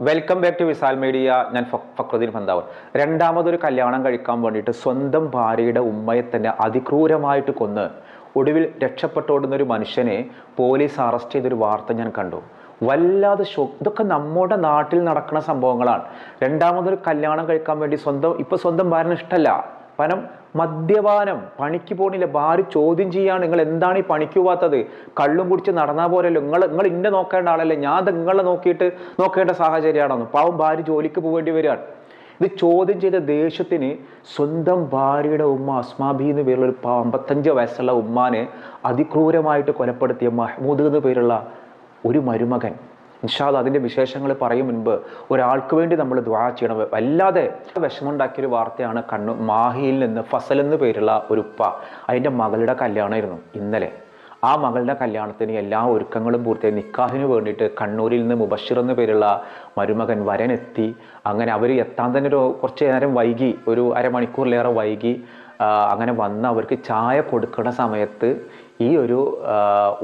Welcome back to Visal media ഞാൻ ഫക്രുദ്ദീൻ ഭന്താവൻ രണ്ടാമതൊരു കല്യാണം കഴിക്കാൻ വേണ്ടിയിട്ട് സ്വന്തം ഭാര്യയുടെ ഉമ്മയെ തന്നെ അതിക്രൂരമായിട്ട് കൊന്ന് ഒടുവിൽ രക്ഷപ്പെട്ടോടുന്ന ഒരു മനുഷ്യനെ പോലീസ് അറസ്റ്റ് ചെയ്തൊരു വാർത്ത ഞാൻ കണ്ടു. വല്ലാതെ ഷോ ഇതൊക്കെ നമ്മുടെ നാട്ടിൽ നടക്കുന്ന സംഭവങ്ങളാണ്. രണ്ടാമതൊരു കല്യാണം കഴിക്കാൻ വേണ്ടി സ്വന്തം ഇപ്പൊ സ്വന്തം ഭാര്യന് ഇഷ്ടമല്ല കാരണം മദ്യപാനം. പണിക്ക് പോണില്ല. ഭാര്യ ചോദ്യം ചെയ്യാണ്. നിങ്ങൾ എന്താണ് ഈ പണിക്ക് പോവാത്തത് കള്ളും കുടിച്ച് നടന്നാൽ പോരല്ലോ. നിങ്ങൾ നിങ്ങൾ ഇന്നെ നോക്കേണ്ട ആളല്ലേ. ഞാൻ നിങ്ങളെ നോക്കിയിട്ട് നോക്കേണ്ട സാഹചര്യമാണെന്ന്. പാവം ഭാര്യ ജോലിക്ക് പോകേണ്ടി വരികയാണ്. ഇത് ചോദ്യം ചെയ്ത ദേഷ്യത്തിന് സ്വന്തം ഭാര്യയുടെ ഉമ്മ അസ്മാബി എന്ന് പേരുള്ള ഒരു അമ്പത്തഞ്ച് വയസ്സുള്ള ഉമ്മാനെ അതിക്രൂരമായിട്ട് കൊലപ്പെടുത്തിയ മഹ്മൂദ് എന്ന് പേരുള്ള ഒരു മരുമകൻ. ഇൻഷാൽ അതിന്റെ വിശേഷങ്ങൾ പറയും മുൻപ്. ഒരാൾക്ക് വേണ്ടി നമ്മൾ ദ്വാ ചെയ്യണം. വല്ലാതെ വിഷമമുണ്ടാക്കിയൊരു വാർത്തയാണ് കണ്ണു മാഹിയിൽ നിന്ന് ഫസൽ എന്ന് പേരുള്ള ഒരു ഉപ്പ. അതിന്റെ മകളുടെ കല്യാണമായിരുന്നു ഇന്നലെ. ആ മകളുടെ കല്യാണത്തിന് എല്ലാ ഒരുക്കങ്ങളും പൂർത്തിയായി. നിക്കാഹിന് വേണ്ടിയിട്ട് കണ്ണൂരിൽ നിന്ന് മുബഷിർ എന്ന പേരുള്ള മരുമകൻ വരനെത്തി. അങ്ങനെ അവർ എത്താൻ തന്നെ ഒരു കുറച്ച് നേരം വൈകി. ഒരു അരമണിക്കൂറിലേറെ വൈകി. അങ്ങനെ വന്ന് അവർക്ക് ചായ കൊടുക്കുന്ന സമയത്ത് ഈ ഒരു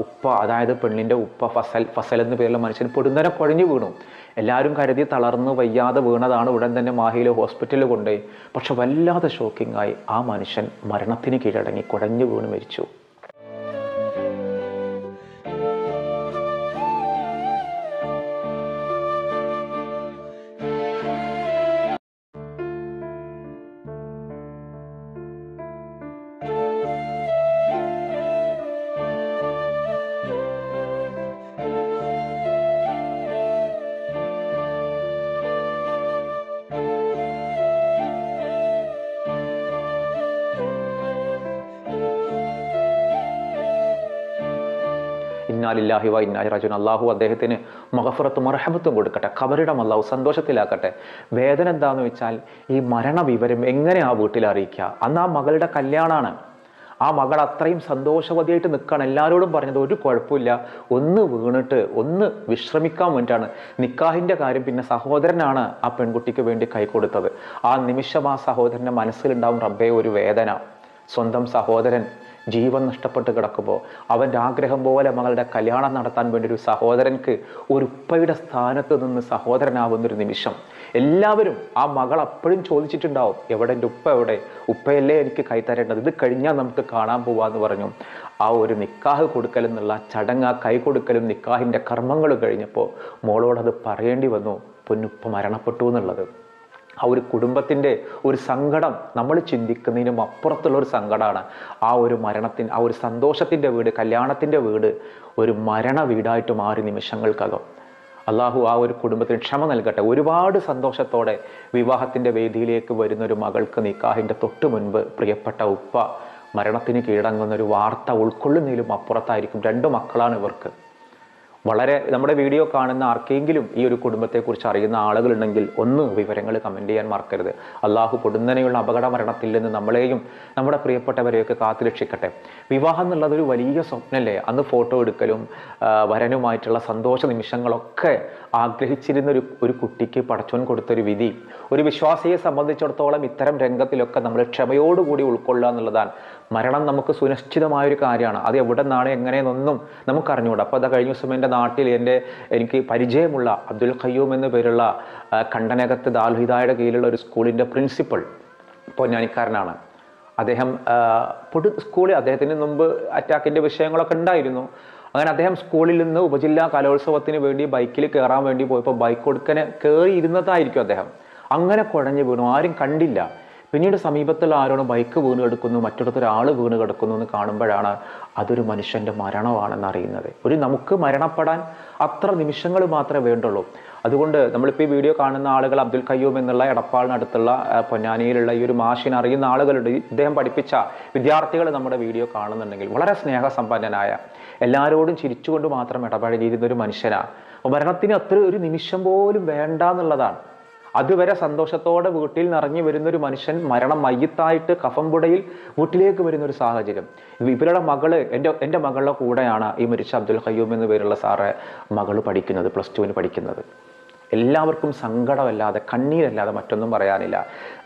ഉപ്പ അതായത് പെണ്ണിന്റെ ഉപ്പ ഫസൽ ഫസൽ എന്ന പേരുള്ള മനുഷ്യൻ പൊടുന്നനെ കുഴഞ്ഞു വീണു. എല്ലാവരും കരുതി തളർന്ന് വയ്യാതെ വീണതാണ് ഉടൻ തന്നെ മാഹിയിലെ ഹോസ്പിറ്റലിൽ കൊണ്ടുപോയി. പക്ഷെ വല്ലാതെ ഷോക്കിംഗ് ആയി ആ മനുഷ്യൻ മരണത്തിന് കീഴടങ്ങി കുഴഞ്ഞു വീണ് മരിച്ചു. ഇന്നാലില്ലാഹി വ ഇന്നാഹി അള്ളാഹു അദ്ദേഹത്തിന് മഹഫുറത്തും മറഹമത്തും കൊടുക്കട്ടെ. ഖബറിടം അള്ളാഹു സന്തോഷത്തിലാക്കട്ടെ. വേദന എന്താണെന്ന് വെച്ചാൽ ഈ മരണ വിവരം എങ്ങനെ ആ വീട്ടിൽ അറിയിക്കുക? അന്ന് ആ മകളുടെ കല്യാണമാണ് ആ മകൾ അത്രയും സന്തോഷവതിയായിട്ട് നിൽക്കുകയാണ് എല്ലാവരോടും പറഞ്ഞത് ഒരു കുഴപ്പമില്ല. ഒന്ന് വീണിട്ട് ഒന്ന് വിശ്രമിക്കാൻ വേണ്ടിയിട്ടാണ് നിക്കാഹിന്റെ കാര്യം പിന്നെ സഹോദരനാണ് ആ പെൺകുട്ടിക്ക് വേണ്ടി കൈ കൊടുത്തത്. ആ നിമിഷം ആ സഹോദരന്റെ മനസ്സിലുണ്ടാവും റബ്ബേ ഒരു വേദന. സ്വന്തം സഹോദരൻ ജീവൻ നഷ്ടപ്പെട്ട് കിടക്കുമ്പോൾ അവന്റെ ആഗ്രഹം പോലെ മകളുടെ കല്യാണം നടത്താൻ വേണ്ടി ഒരു സഹോദരൻക്ക് ഒരു ഉപ്പയുടെ സ്ഥാനത്ത് നിന്ന് സഹോദരനാവുന്നൊരു നിമിഷം. എല്ലാവരും ആ മകൾ അപ്പോഴും ചോദിച്ചിട്ടുണ്ടാവും എവിടെ എന്റെ ഉപ്പ എവിടെ? ഉപ്പയല്ലേ എനിക്ക് കൈത്തരേണ്ടത് ഇത് കഴിഞ്ഞാൽ നമുക്ക് കാണാൻ പോവാന്ന് പറഞ്ഞു. ആ ഒരു നിക്കാഹ് കൊടുക്കൽ എന്നുള്ള ചടങ്ങ് ആ കൈ കൊടുക്കലും നിക്കാഹിന്റെ കർമ്മങ്ങൾ കഴിഞ്ഞപ്പോൾ മോളോടത് പറയേണ്ടി വന്നു പൊന്നുപ്പ മരണപ്പെട്ടു എന്നുള്ളത്. ആ ഒരു കുടുംബത്തിന്റെ ഒരു സങ്കടം നമ്മൾ ചിന്തിക്കുന്നതിനും അപ്പുറത്തുള്ള ഒരു സങ്കടമാണ്. ആ ഒരു മരണത്തിൻ ആ ഒരു സന്തോഷത്തിന്റെ വീട് കല്യാണത്തിന്റെ വീട് ഒരു മരണ വീടായിട്ട് മാറി നിമിഷങ്ങൾക്കകം. അള്ളാഹു ആ ഒരു കുടുംബത്തിന് ക്ഷമ നൽകട്ടെ. ഒരുപാട് സന്തോഷത്തോടെ വിവാഹത്തിന്റെ വേദിയിലേക്ക് വരുന്ന ഒരു മകൾക്ക് നിക്കാഹിന്റെ തൊട്ട് മുൻപ് പ്രിയപ്പെട്ട ഉപ്പ മരണത്തിന് കീഴടങ്ങുന്ന ഒരു വാർത്ത ഉൾക്കൊള്ളുന്നതിലും അപ്പുറത്തായിരിക്കും. രണ്ട് മക്കളാണ് ഇവർക്ക്. വളരെ നമ്മുടെ വീഡിയോ കാണുന്ന ആർക്കെങ്കിലും ഈ ഒരു കുടുംബത്തെക്കുറിച്ച് അറിയുന്ന ആളുകളുണ്ടെങ്കിൽ ഒന്ന് വിവരങ്ങൾ കമന്റ് ചെയ്യാൻ മറക്കരുത്. അള്ളാഹു പൊടുന്നനെയുള്ള അപകട മരണത്തിൽ നിന്ന് നമ്മളെയും നമ്മുടെ പ്രിയപ്പെട്ടവരെയൊക്കെ കാത്തു രക്ഷിക്കട്ടെ. വിവാഹം എന്നുള്ളത് ഒരു വലിയ സ്വപ്നമല്ലേ അന്ന് ഫോട്ടോ എടുക്കലും വരനുമായിട്ടുള്ള സന്തോഷ നിമിഷങ്ങളൊക്കെ ആഗ്രഹിച്ചിരുന്ന ഒരു ഒരു കുട്ടിക്ക് പടച്ചോൻ കൊടുത്തൊരു വിധി. ഒരു വിശ്വാസിയെ സംബന്ധിച്ചിടത്തോളം ഇത്തരം രംഗത്തിലൊക്കെ നമ്മൾ ക്ഷമയോടുകൂടി ഉൾക്കൊള്ളുക എന്നുള്ളതാണ്. മരണം നമുക്ക് സുനിശ്ചിതമായൊരു കാര്യമാണ്. അത് എവിടെ നിന്നാണ് എങ്ങനെയെന്നൊന്നും നമുക്കറിഞ്ഞുകൂടാ. അപ്പോൾ അത് കഴിഞ്ഞ ദിവസം എന്റെ നാട്ടിൽ എന്റെ എനിക്ക് പരിചയമുള്ള അബ്ദുൽ ഖയ്യൂം എന്ന പേരുള്ള കണ്ടനകത്ത് ദാൽഹിദായുടെ കീഴിലുള്ള ഒരു സ്കൂളിന്റെ പ്രിൻസിപ്പൾ പൊന്നാനിക്കാരനാണ്. അദ്ദേഹം പൊതു സ്കൂളിൽ അദ്ദേഹത്തിന് മുമ്പ് അറ്റാക്കിന്റെ വിഷയങ്ങളൊക്കെ ഉണ്ടായിരുന്നു. അങ്ങനെ അദ്ദേഹം സ്കൂളിൽ നിന്ന് ഉപജില്ലാ കലോത്സവത്തിന് വേണ്ടി ബൈക്കിൽ കയറാൻ വേണ്ടി പോയപ്പോൾ ബൈക്ക് കൊടുക്കനെ കയറി ഇരുന്നതായിരിക്കും അദ്ദേഹം. അങ്ങനെ കുഴഞ്ഞു വീണു. ആരും കണ്ടില്ല. പിന്നീട് സമീപത്തുള്ള ആരോട് ബൈക്ക് വീണ് കിടക്കുന്നു മറ്റിടത്ത് ഒരാൾ വീണ് കിടക്കുന്നു എന്ന് കാണുമ്പോഴാണ് അതൊരു മനുഷ്യന്റെ മരണമാണെന്ന് അറിയുന്നത്. ഒരു നമുക്ക് മരണപ്പെടാൻ അത്ര നിമിഷങ്ങൾ മാത്രമേ വേണ്ടുള്ളൂ. അതുകൊണ്ട് നമ്മളിപ്പോൾ ഈ വീഡിയോ കാണുന്ന ആളുകൾ അബ്ദുൽ കയ്യൂം എന്നുള്ള എടപ്പാളിനടുത്തുള്ള പൊന്നാനിയിലുള്ള ഈ ഒരു മാഷിനെ അറിയുന്ന ആളുകളുണ്ട്. ഇദ്ദേഹം പഠിപ്പിച്ച വിദ്യാർത്ഥികൾ നമ്മുടെ വീഡിയോ കാണുന്നുണ്ടെങ്കിൽ വളരെ സ്നേഹസമ്പന്നനായ എല്ലാവരോടും ചിരിച്ചുകൊണ്ട് മാത്രം ഇടപഴകിയിരുന്ന ഒരു മനുഷ്യനാണ് മരണത്തിന് അത്ര ഒരു നിമിഷം പോലും വേണ്ട എന്നുള്ളതാണ് അതുവരെ സന്തോഷത്തോടെ വീട്ടിൽ നിറഞ്ഞു വരുന്ന ഒരു മനുഷ്യൻ മരണം മയ്യത്തായിട്ട് കഫംപുടയിൽ വീട്ടിലേക്ക് വരുന്ന ഒരു സാഹചര്യം ഇവരുടെ മകൾ എന്റെ എന്റെ മകളുടെ കൂടെയാണ് ഈ മരിച്ച അബ്ദുൽ ഖയ്യൂം എന്ന് പേരുള്ള സാറെ മകൾ പഠിക്കുന്നത് പ്ലസ് ടുവിന് പഠിക്കുന്നത്. എല്ലാവർക്കും സങ്കടമല്ലാതെ കണ്ണീരല്ലാതെ മറ്റൊന്നും പറയാനില്ല.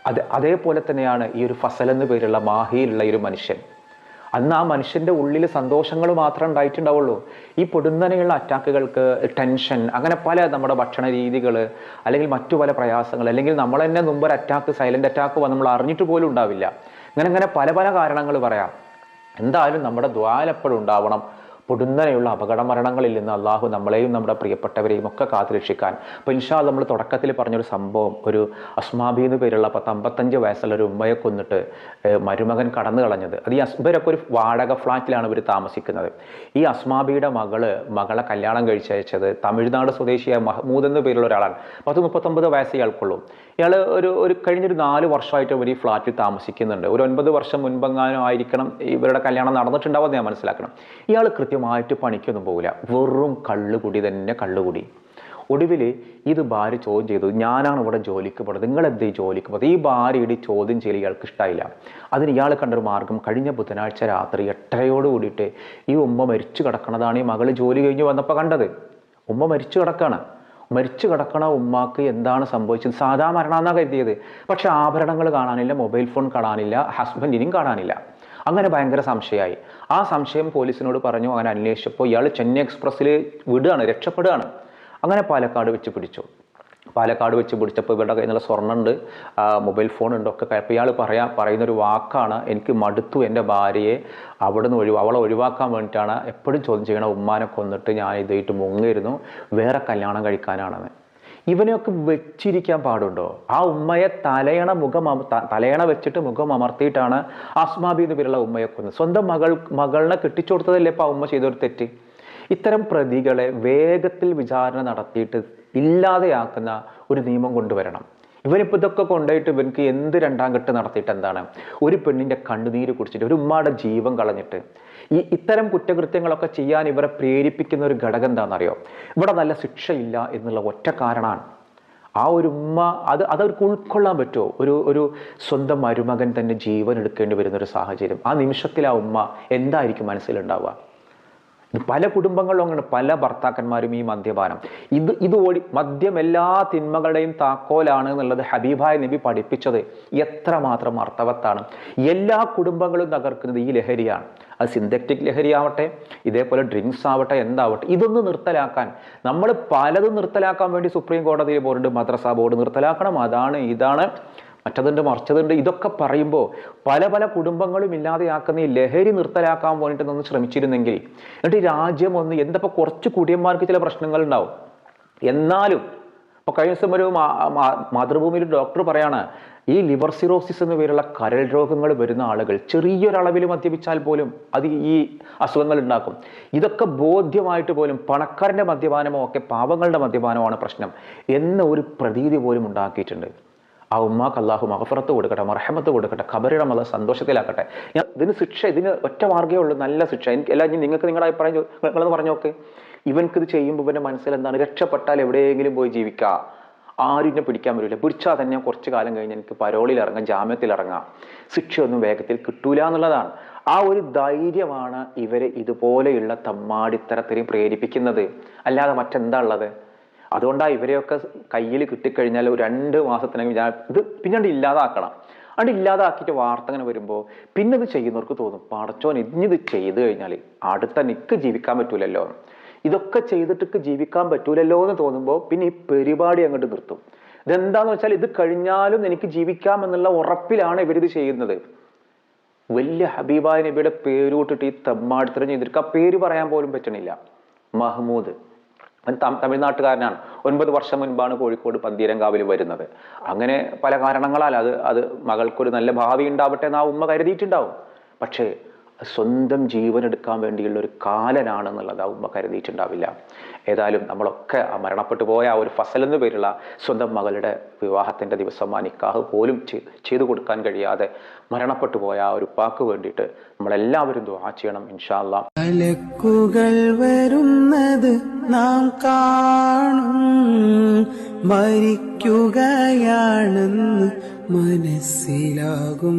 അത് അതേപോലെ തന്നെയാണ് ഈ ഒരു ഫസൽ എന്ന് പേരുള്ള മാഹിയിലുള്ള ഒരു മനുഷ്യൻ. അന്ന് ആ മനുഷ്യന്റെ ഉള്ളിൽ സന്തോഷങ്ങൾ മാത്രമേ ഉണ്ടായിട്ടുണ്ടാവുള്ളൂ. ഈ പൊടുന്നനെയുള്ള അറ്റാക്കുകൾക്ക് ടെൻഷൻ അങ്ങനെ പല നമ്മുടെ ഭക്ഷണ രീതികൾ അല്ലെങ്കിൽ മറ്റു പല പ്രയാസങ്ങൾ അല്ലെങ്കിൽ നമ്മൾ തന്നെ മുമ്പ് ഒരു അറ്റാക്ക് സൈലന്റ് അറ്റാക്ക് വന്ന് നമ്മൾ അറിഞ്ഞിട്ട് പോലും ഉണ്ടാവില്ല. അങ്ങനെ അങ്ങനെ പല പല കാരണങ്ങൾ പറയാം. എന്തായാലും നമ്മുടെ ദ്വാലെപ്പോഴും ഉണ്ടാവണം പൊടുന്നനെയുള്ള അപകട മരണങ്ങളിൽ നിന്ന് അള്ളാഹു നമ്മളെയും നമ്മുടെ പ്രിയപ്പെട്ടവരെയും ഒക്കെ കാത്തുരക്ഷിക്കാൻ. അപ്പോൾ ഇൻഷാ നമ്മൾ തുടക്കത്തിൽ പറഞ്ഞൊരു സംഭവം ഒരു അസ്മാബി എന്ന് പേരുള്ള പത്ത് അമ്പത്തഞ്ച് വയസ്സുള്ള ഒരു ഉമ്മയെ കൊന്നിട്ട് മരുമകൻ കടന്നു കളഞ്ഞത്. അത് ഈ അസ്ബരൊക്കെ ഒരു വാടക ഫ്ലാറ്റിലാണ് ഇവർ താമസിക്കുന്നത്. ഈ അസ്മാബിയുടെ മകൾ മകളെ കല്യാണം കഴിച്ചയച്ചത് തമിഴ്നാട് സ്വദേശിയായ മഹ്മൂദ് എന്ന പേരുള്ള ഒരാളാണ്. പത്ത് മുപ്പത്തൊമ്പത് വയസ്സ് ഇയാൾക്കുള്ളൂ. ഇയാൾ ഒരു ഒരു കഴിഞ്ഞൊരു നാല് വർഷമായിട്ട് ഇവർ ഈ ഫ്ലാറ്റിൽ താമസിക്കുന്നുണ്ട്. ഒരു ഒൻപത് വർഷം മുൻപെങ്ങാനും ആയിരിക്കണം ഇവരുടെ കല്യാണം നടന്നിട്ടുണ്ടാവുമെന്ന് ഞാൻ മനസ്സിലാക്കണം. ഇയാൾ കൃത്യമായിട്ട് പണിക്കൊന്നും പോകില്ല വെറും കള്ളുകുടി തന്നെ കള്ളുകുടി. ഒടുവിൽ ഇത് ഭാര്യ ചോദ്യം ചെയ്തു. ഞാനാണ് ഇവിടെ ജോലിക്ക് നിങ്ങൾ ഈ ജോലിക്ക് പോകുന്നത് ഈ ഭാര്യയുടെ ചോദ്യം ചെയ്യൽ ഇയാൾക്ക് ഇഷ്ടമായില്ല അതിന് ഇയാൾ കണ്ടൊരു മാർഗം കഴിഞ്ഞ ബുധനാഴ്ച രാത്രി എട്ടരയോട് കൂടിയിട്ട് ഈ ഉമ്മ മരിച്ചു കിടക്കണതാണ് ഈ മകൾ ജോലി കഴിഞ്ഞ് വന്നപ്പോൾ കണ്ടത്. ഉമ്മ മരിച്ചു കിടക്കാണ്. മരിച്ചു കിടക്കണ ഉമ്മാക്ക് എന്താണ് സംഭവിച്ചത്? സാധാ മരണമെന്നാണ് കരുതിയത്. പക്ഷേ ആഭരണങ്ങൾ കാണാനില്ല മൊബൈൽ ഫോൺ കാണാനില്ല ഹസ്ബൻഡിനും കാണാനില്ല. അങ്ങനെ ഭയങ്കര സംശയമായി. ആ സംശയം പോലീസിനോട് പറഞ്ഞു അങ്ങനെ അന്വേഷിച്ചപ്പോൾ ഇയാൾ ചെന്നൈ എക്സ്പ്രസ്സിൽ വിടുകയാണ് രക്ഷപ്പെടുകയാണ്. അങ്ങനെ പാലക്കാട് വെച്ച് പിടിച്ചു. പാലക്കാട് വെച്ച് പിടിച്ചപ്പോൾ ഇവരുടെ കയ്യിൽ നിന്നുള്ള സ്വർണമുണ്ട് മൊബൈൽ ഫോൺ ഉണ്ട് ഒക്കെ അപ്പോൾ ഇയാൾ പറയാ പറയുന്നൊരു വാക്കാണ് എനിക്ക് മടുത്തു എന്റെ ഭാര്യയെ അവിടെ നിന്ന് ഒഴിവാ അവളെ ഒഴിവാക്കാൻ വേണ്ടിയിട്ടാണ് എപ്പോഴും ചോദ്യം ചെയ്യണ ഉമ്മാനെ കൊന്നിട്ട് ഞാൻ ഇതായിട്ട് മുങ്ങിയിരുന്നു വേറെ കല്യാണം കഴിക്കാനാണെന്ന്. ഇവനെയൊക്കെ വെച്ചിരിക്കാൻ പാടുണ്ടോ? ആ ഉമ്മയെ തലയണ മുഖം തലയണ വെച്ചിട്ട് മുഖം അമർത്തിയിട്ടാണ് അസ്മാബി എന്ന് പേരുള്ള ഉമ്മയെ കൊന്നത്. സ്വന്തം മകൾ മകളിനെ കെട്ടിച്ചു കൊടുത്തതല്ലേ ഇപ്പം ആ ഉമ്മ ചെയ്തൊരു തെറ്റ്? ഇത്തരം പ്രതികളെ വേഗത്തിൽ വിചാരണ നടത്തിയിട്ട് ഇല്ലാതെയാക്കുന്ന ഒരു നിയമം കൊണ്ടുവരണം. ഇവനിപ്പോൾ ഇതൊക്കെ കൊണ്ടുപോയിട്ട് ഇവർക്ക് എന്ത് രണ്ടാം കെട്ട് നടത്തിയിട്ട് എന്താണ്? ഒരു പെണ്ണിന്റെ കണ്ണുനീര് കുടിച്ചിട്ട് ഒരു ഉമ്മയുടെ ജീവൻ കളഞ്ഞിട്ട് ഈ ഇത്തരം കുറ്റകൃത്യങ്ങളൊക്കെ ചെയ്യാൻ ഇവരെ പ്രേരിപ്പിക്കുന്ന ഒരു ഘടകം എന്താണെന്നറിയോ? ഇവിടെ നല്ല ശിക്ഷയില്ല എന്നുള്ള ഒറ്റ കാരണമാണ്. ആ ഒരു ഉമ്മ അത് അതവർക്ക് ഉൾക്കൊള്ളാൻ പറ്റുമോ? ഒരു ഒരു സ്വന്തം മരുമകൻ തന്നെ ജീവൻ എടുക്കേണ്ടി വരുന്ന ഒരു സാഹചര്യം. ആ നിമിഷത്തിൽ ആ ഉമ്മ എന്തായിരിക്കും മനസ്സിലുണ്ടാവുക? പല കുടുംബങ്ങളിലും അങ്ങനെ പല ഭർത്താക്കന്മാരും ഈ മദ്യപാനം. ഇത് ഇത് ഓടി മദ്യം എല്ലാ തിന്മകളുടെയും താക്കോലാണ് എന്നുള്ളത് ഹബീബായ നബി പഠിപ്പിച്ചത് എത്രമാത്രം അർത്ഥവത്താണ് എല്ലാ കുടുംബങ്ങളും തകർക്കുന്നത് ഈ ലഹരിയാണ്. അത് സിന്തറ്റിക് ലഹരി ആവട്ടെ ഇതേപോലെ ഡ്രിങ്ക്സ് ആവട്ടെ എന്താവട്ടെ ഇതൊന്ന് നിർത്തലാക്കാൻ. നമ്മൾ പലതും നിർത്തലാക്കാൻ വേണ്ടി സുപ്രീം കോടതിയിൽ പോയിട്ടുണ്ട് മദ്രസ ബോർഡ് നിർത്തലാക്കണം അതാണ് ഇതാണ്. മറ്റതുണ്ട് മറിച്ചതുണ്ട് ഇതൊക്കെ പറയുമ്പോൾ പല പല കുടുംബങ്ങളും ഇല്ലാതെയാക്കുന്ന ഈ ലഹരി നിർത്തലാക്കാൻ വേണ്ടിയിട്ട് ഒന്ന് ശ്രമിച്ചിരുന്നെങ്കിൽ എന്നിട്ട് ഈ രാജ്യം ഒന്ന് എന്തപ്പോൾ കുറച്ച് കുടിയന്മാർക്ക് ചില പ്രശ്നങ്ങൾ ഉണ്ടാവും എന്നാലും ഇപ്പോൾ കഴിഞ്ഞ ദിവസം ഒരു മാതൃഭൂമിയിൽ ഡോക്ടർ പറയാണ് ഈ ലിവർ സിറോസിസ് എന്ന പേരുള്ള കരൾ രോഗങ്ങൾ വരുന്ന ആളുകൾ ചെറിയൊരളവിൽ മദ്യപിച്ചാൽ പോലും അത് ഈ അസുഖങ്ങൾ ഉണ്ടാക്കും. ഇതൊക്കെ ബോധ്യമായിട്ട് പോലും പണക്കാരന്റെ മദ്യപാനമോ ഒക്കെ പാവങ്ങളുടെ മദ്യപാനമാണ് പ്രശ്നം എന്ന ഒരു പ്രതീതി പോലും ഉണ്ടാക്കിയിട്ടുണ്ട്. ആ ഉമ്മാക്ക് അള്ളാഹു മഹഫറത്ത് കൊടുക്കട്ടെ മർഹമത്ത് കൊടുക്കട്ടെ ഖബറിടം അത് സന്തോഷത്തിലാക്കട്ടെ. ഞാൻ ഇതിന് ശിക്ഷ ഇതിന് ഒറ്റ മാർഗമേ ഉള്ളൂ നല്ല ശിക്ഷ. എനിക്ക് അല്ല ഇനി നിങ്ങൾക്ക് നിങ്ങളുടെ അഭിപ്രായം നിങ്ങളെന്ന് പറഞ്ഞോക്കെ പറഞ്ഞു നോക്ക്. ഇവൻക്ക് ഇത് ചെയ്യുമ്പോൾ ഇവന്റെ മനസ്സിൽ എന്താണ്? രക്ഷപ്പെട്ടാൽ എവിടെയെങ്കിലും പോയി ജീവിക്കുക ആരും എന്നെ പിടിക്കാൻ പറ്റില്ല പിടിച്ചാൽ തന്നെ കുറച്ച് കാലം കഴിഞ്ഞ് എനിക്ക് പരോളിൽ ഇറങ്ങാം ജാമ്യത്തിൽ ഇറങ്ങാം. ശിക്ഷയൊന്നും വേഗത്തിൽ കിട്ടൂല എന്നുള്ളതാണ്. ആ ഒരു ധൈര്യമാണ് ഇവരെ ഇതുപോലെയുള്ള തമ്മാടിത്തരത്തിനെയും പ്രേരിപ്പിക്കുന്നത്. അല്ലാതെ മറ്റെന്താ ഉള്ളത്? അതുകൊണ്ടാണ് ഇവരെയൊക്കെ കയ്യിൽ കിട്ടിക്കഴിഞ്ഞാൽ ഒരു രണ്ട് മാസത്തിനകം ഞാൻ ഇത് പിന്നീട് ഇല്ലാതാക്കണം. അത് ഇല്ലാതാക്കിയിട്ട് വാർത്ത അങ്ങനെ വരുമ്പോൾ പിന്നെ ഇത് ചെയ്യുന്നവർക്ക് തോന്നും പടച്ചോൻ ഇനിയിത് ചെയ്തു കഴിഞ്ഞാൽ അടുത്ത നിക്ക് ജീവിക്കാൻ പറ്റൂലല്ലോ. ഇതൊക്കെ ചെയ്തിട്ട് ജീവിക്കാൻ പറ്റൂലല്ലോ എന്ന് തോന്നുമ്പോൾ പിന്നെ ഈ പരിപാടി അങ്ങോട്ട് നിർത്തും. ഇതെന്താന്ന് വെച്ചാൽ ഇത് കഴിഞ്ഞാലും എനിക്ക് ജീവിക്കാം എന്നുള്ള ഉറപ്പിലാണ് ഇവരിത് ചെയ്യുന്നത്. വലിയ ഹബീബായ നബിയുടെ പേര് കൂട്ടിട്ട് ഈ തെമ്മാടിത്തരം ചെയ്തിരിക്കുക പേര് പറയാൻ പോലും പറ്റണില്ല. മഹ്മൂദ്. തമിഴ്നാട്ടുകാരനാണ്. ഒൻപത് വർഷം മുൻപാണ് കോഴിക്കോട് പന്തീരങ്കാവിൽ വരുന്നത്. അങ്ങനെ പല കാരണങ്ങളാൽ അത് അത് മകൾക്കൊരു നല്ല ഭാവി ഉണ്ടാവട്ടെ എന്ന് ആ ഉമ്മ കരുതിയിട്ടുണ്ടാവും. പക്ഷേ സ്വന്തം ജീവൻ എടുക്കാൻ വേണ്ടിയുള്ള ഒരു കാലനാണ് എന്നുള്ളത് ആ ഉമ്മ കരുതിയിട്ടുണ്ടാവില്ല. ഏതായാലും നമ്മളൊക്കെ ആ മരണപ്പെട്ടു പോയ ആ ഒരു ഫസൽ എന്ന പേരുള്ള സ്വന്തം മകളുടെ വിവാഹത്തിന്റെ ദിവസം ആ നിക്കാഹ് പോലും ചെയ്തു കൊടുക്കാൻ കഴിയാതെ മരണപ്പെട്ടു പോയ ആ ഒരു പാക്ക് വേണ്ടിയിട്ട് നമ്മളെല്ലാവരും ദുആ ചെയ്യണം ഇൻഷാ അല്ലാ മലക്കുകൾ വരുന്നത് നാം കാണും. മരിക്കുകയാണെന്ന് മനസ്സിലാകും.